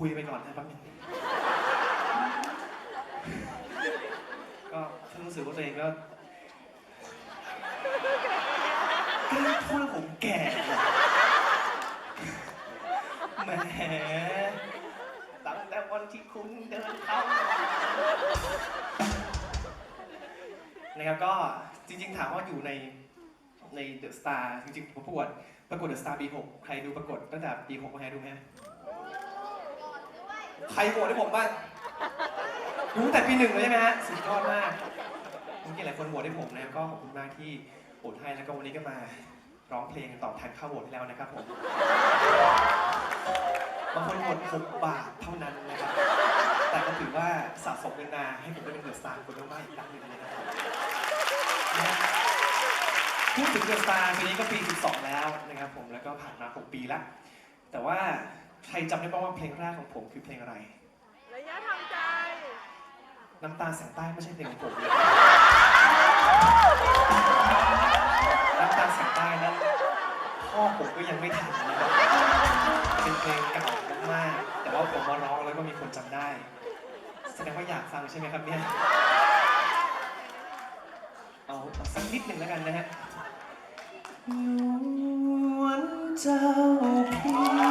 คุยไปก่อนนะครับนึงก็ฉันรู้สึกว่าตัวเองก็พูดผมแก่แหมตั้งแต่วันที่คุณเดินเข้านะครับก็จริง ๆ ถามว่าอยู่ในในเดอะสตาร์จริงๆผมประกวดประกวดเดอะสตาร์ปี6ใครดูประกวดตั้งแต่ปี6มาให้ดูไหม ใครโหวตให้ผมบ้างรู้แต่ปีหนึ่งเลยใช่ไหมฮะสุดยอดมากเมื่อกี้หลายคนโหวตให้ผมนะก็ขอบคุณมากที่โหวตให้แล้วก็วันนี้ก็มาร้องเพลงตอบแทนค่าโหวตให้แล้วนะครับผมบางคนหมด6บาทเท่านั้นนะครับ แต่ก็ถือว่าสะสมเงินมาให้ผมได้เป็นเดอะสตาร์คนมากๆอีกครั้งหนึ่งเลยนะครับพูดถึงเดอะสตาร์ปีนี้ก็ปี 12 แล้วนะครับผมแล้วก็ผ่านมา 6 ปีแล้วแต่ว่า ใครจำได้บ้างว่าเพลงแรกของผมคือเพลงอะไร ระยะทำใจ น้ำตาแสงใต้ไม่ใช่เพลงของผมเลยน้ำตาแสงใต้นั้นพ่อผมก็ยังไม่ทันนะครับเป็นเพลงเก่ามากๆแต่ว่าผมมาร้องแล้วก็มีคนจำได้ แสดงว่าอยากฟังใช่ไหมครับเนี่ยเอาเอาสักนิดหนึ่งแล้วกันนะฮะนวลเจ้าพี่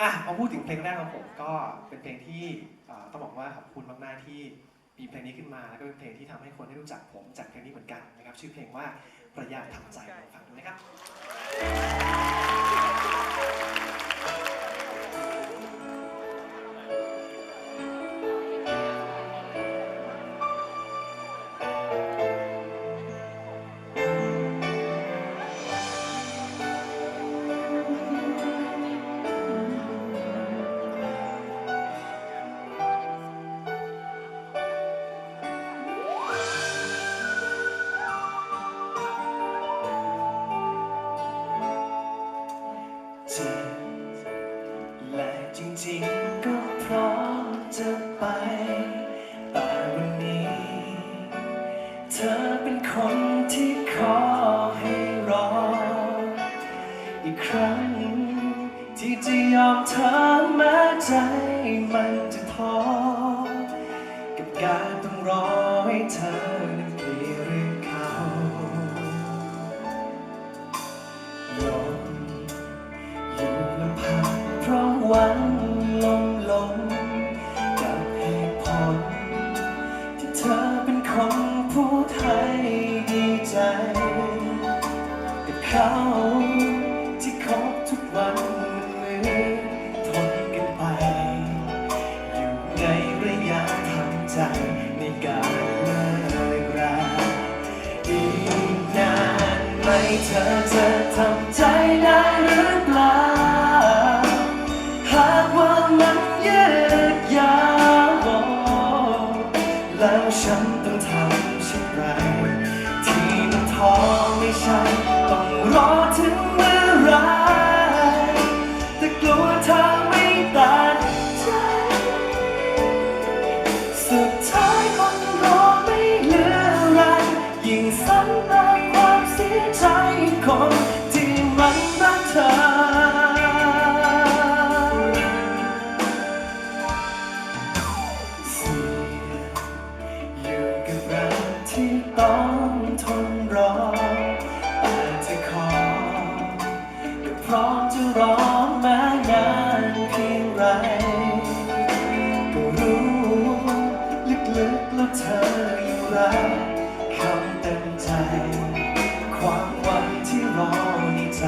อะมาพูดถึงเพลงแรกของผมก็เป็นเพลงที่เอ่อต้องบอกว่าขอบคุณมากๆที่มีเพลงนี้ขึ้นมา แล้วก็เป็นเพลงที่ทำให้คนได้รู้จักผมจากเพลงนี้เหมือนกันนะครับ ชื่อเพลงว่าประหยัดทำใจลองฟังดูนะครับ เธอ ไหมเธอเธอทำใจได้หรือเปล่า หากว่ามันยืดยาวแล้วฉันต้องทำเช่นไร ที่มันท้อไม่ใช่ ๆแล้วคำเต็มใจ ความหวังที่รอในใจ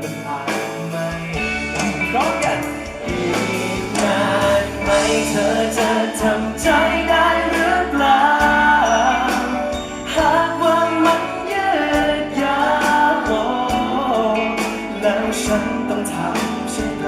มันอาจไม่ได้พร้อมกันอีกนานไหมเธอจะทำใจได้หรือเปล่า หากว่ามันยืดยาวแล้วฉันต้องทำเช่นไร